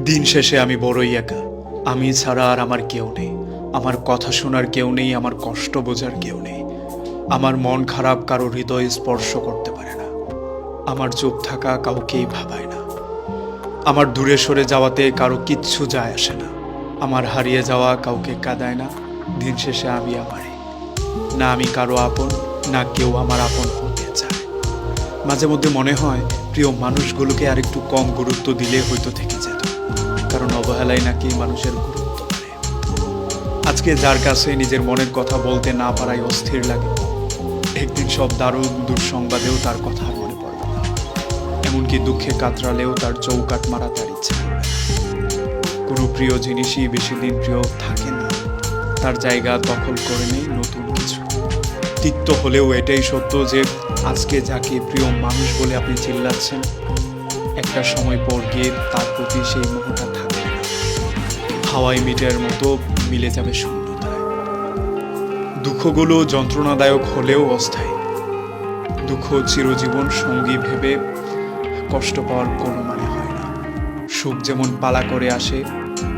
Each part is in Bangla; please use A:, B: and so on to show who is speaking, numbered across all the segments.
A: দিন শেষে আমি বড়ই একা। আমি ছাড়া আর আমার কেউ নেই। আমার কথা শোনার কেউ নেই, আমার কষ্ট বোঝার কেউ নেই। আমার মন খারাপ, কারও হৃদয় স্পর্শ করতে পারে না। আমার চুপ থাকা কাউকেই ভাবায় না। আমার দূরে সরে যাওয়াতে কারও কিচ্ছু যায় আসে না। আমার হারিয়ে যাওয়া কাউকে কাঁদায় না। দিন শেষে আমি আমারই। না আমি কারও আপন, না কেউ আমার আপন হতে চায়। মাঝে মধ্যে মনে হয়, প্রিয় মানুষগুলোকে আর একটু কম গুরুত্ব দিলে হয়তো থেকে যেত। কারণ অবহেলায় নাকি মানুষের গুরুত্ব আজকে যার কাছে নিজের মনের কথা বলতে না পারায় অস্থির লাগে। একদিন সব দারুণ দুঃসংবাদেও তার কথা মনে পড়বে না এমনকি দুঃখে কাতরালেও তার চৌকাট মারা তার ইচ্ছে। কোনো প্রিয় জিনিসই বেশি দিন প্রিয় থাকে না। তার জায়গা দখল করে নেই নতুন কিছু। তিক্ত হলেও এটাই সত্য যে আজকে যাকে প্রিয় মানুষ বলে আপনি চিল্লাচ্ছেন, একটা সময় পর গিয়ে তার প্রতি সেই মোহটা হাওয়াই মিটার মতো মিলে যাবে শূন্যতায় দুঃখগুলো যন্ত্রণাদায়ক হলেও অস্থায়ী। দুঃখ চিরজীবন সঙ্গী ভেবে কষ্ট পাওয়ার কোনো মানে হয় না। সুখ যেমন পালা করে আসে,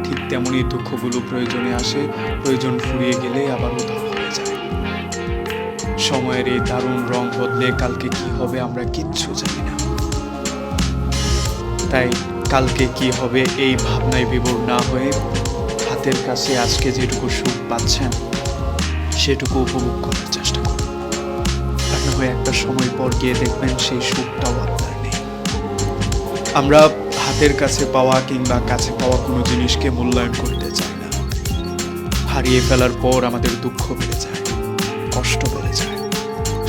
A: ঠিক তেমনই দুঃখগুলো প্রয়োজনে আসে, প্রয়োজন ফুরিয়ে গেলে আবার উধাও হয়ে যায়। সময়ের এই দারুণ রং বদলে কালকে কি হবে আমরা কিচ্ছু জানি না। তাই কালকে কি হবে এই ভাবনায় বিভোর না হয়ে হাতের কাছে আজকে যেটুকু সুখ পাচ্ছেন, সেটুকু উপভোগ করার চেষ্টা করুন। না হয় একটা সময় পর গিয়ে দেখবেন সেই সুখটাও আপনার নেই। আমরা হাতের কাছে পাওয়া কিংবা কাছে পাওয়া কোনো জিনিসকে মূল্যায়ন করতে চাই না। হারিয়ে ফেলার পর আমাদের দুঃখ বেড়ে যায়, কষ্ট বেড়ে যায়।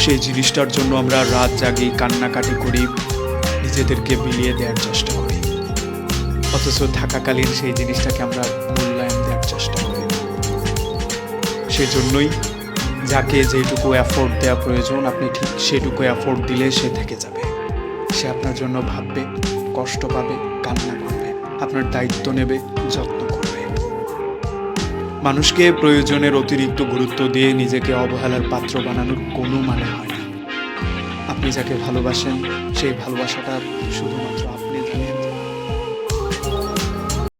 A: সেই জিনিসটার জন্য আমরা রাত জাগি, কান্নাকাটি করি, নিজেদেরকে বিলিয়ে দেওয়ার চেষ্টা করি। অথচ থাকাকালীন সেই জিনিসটাকে আমরা মূল্যায়ন চেষ্টা করি। সেজন্যই যাকে যেটুকু অ্যাফোর্ড দেওয়া প্রয়োজন, আপনি ঠিক সেটুকু অ্যাফোর্ড দিলে সে থেকে যাবে। সে আপনার জন্য ভাববে, কষ্ট পাবে, কান্না করবে, আপনার দায়িত্ব নেবে, যত্ন করবে। মানুষকে প্রয়োজনের অতিরিক্ত গুরুত্ব দিয়ে নিজেকে অবহেলার পাত্র বানানোর কোনো মানে হয় না। আপনি যাকে ভালোবাসেন, সেই ভালোবাসাটা শুধুমাত্র আপনি জানেন।